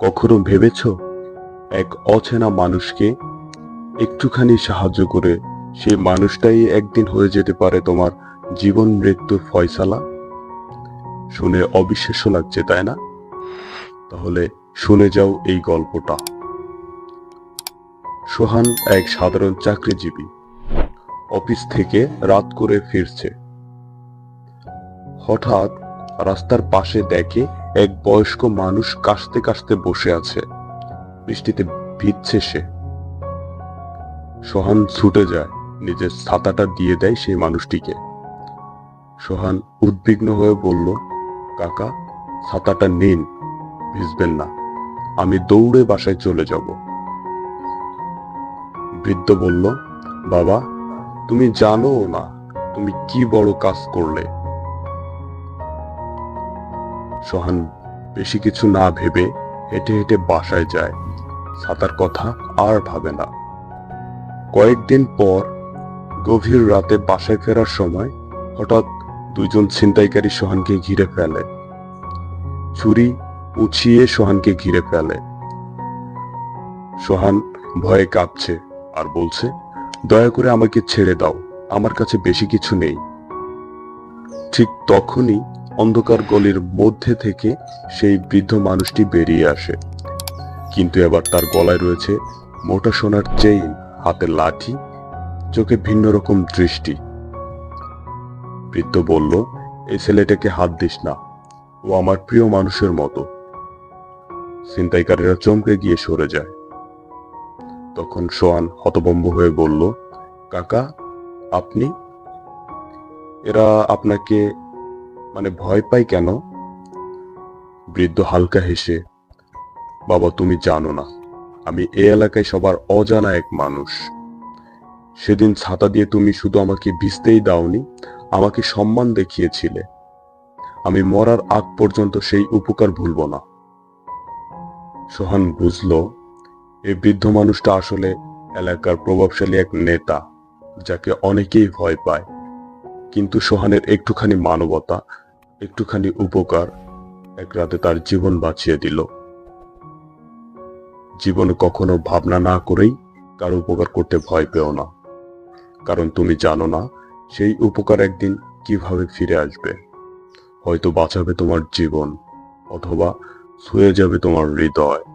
কখনো ভেবেছ এক অচেনা মানুষকে একটুখানি সাহায্য করে সেই মানুষটাই একদিন হয়ে যেতে পারে তোমার জীবন মৃত্যুর ফয়সালা? শুনে অবিশ্বাস্য লাগছে, তাই না? তাহলে শুনে যাও এই গল্পটা। সোহান এক সাধারণ চাকরিজীবী, অফিস থেকে রাত করে ফিরছে। হঠাৎ রাস্তার পাশে দেখে এক বয়স্ক মানুষ কাশতে কাশতে বসে আছে। বৃষ্টিতে ভিজছে সে। সোহান ছুটে যায়, নিজের ছাতাটা দিয়ে দেয় সেই মানুষটিকে। সোহান উদ্বিগ্ন হয়ে বলল, কাকা, ছাতাটা নিন, ভিজবেন না। আমি দৌড়ে বাসায় চলে যাব। বৃদ্ধ বলল, বাবা, তুমি জানো না তুমি কি বড় কাজ করলে। সোহান বেশি কিছু না ভেবে হেঁটে হেঁটে বাসায় যায়। ছাতার কথা আর ভাবে না। কয়েকদিন পর গভীর রাতে বাসায় ফেরার সময় হঠাৎ দুইজন ছিনতাইকারী সোহানকে ঘিরে ফেলে। ছুরি উছিয়ে সোহানকে ঘিরে ফেলে। সোহান ভয়ে কাঁপছে আর বলছে, দয়া করে আমাকে ছেড়ে দাও, আমার কাছে বেশি কিছু নেই। ঠিক তখনই অন্ধকার গলির মধ্যে থেকে সেই বৃদ্ধ মানুষটি বেরিয়ে আসে। কিন্তু এবার তার গলায় রয়েছে মোটা সোনার চেইন, হাতে লাঠি, চোখে ভিন্ন রকম দৃষ্টি। বৃদ্ধ বলল এই ছেলেটাকে হাত দিস না। ও আমার প্রিয় মানুষের মতো। ছিনতাইকারীরা চমকে গিয়ে সরে যায়। তখন সোয়ান হতবম্ব হয়ে বলল, কাকা, আপনি? এরা আপনাকে মানে ভয় পাই কেন? বৃদ্ধ হালকা হেসে, বাবা, তুমি জানো না, আমি এ এলাকায় সবার অজানা এক মানুষ। সেদিন ছাতা দিয়ে তুমি শুধু আমাকে ভিজতেই দাওনি, আমাকে সম্মান দেখিয়েছিলে। আমি মরার আগ পর্যন্ত সেই উপকার ভুলব না। সোহান বুঝল এই বৃদ্ধ মানুষটা আসলে এলাকার প্রভাবশালী এক নেতা, যাকে অনেকেই ভয় পায়। কিন্তু সোহানের একটুখানি মানবতা একটুখানি উপকার। এক রাতে তার জীবন বাঁচিয়ে দিল। জীবনে কখনো ভাবনা না করেই কারও উপকার করতে ভয় পেও না। কারণ তুমি জানো না সেই উপকার একদিন কীভাবে ফিরে আসবে। হয়তো বাঁচাবে তোমার জীবন, অথবা ছুঁয়ে যাবে তোমার হৃদয়।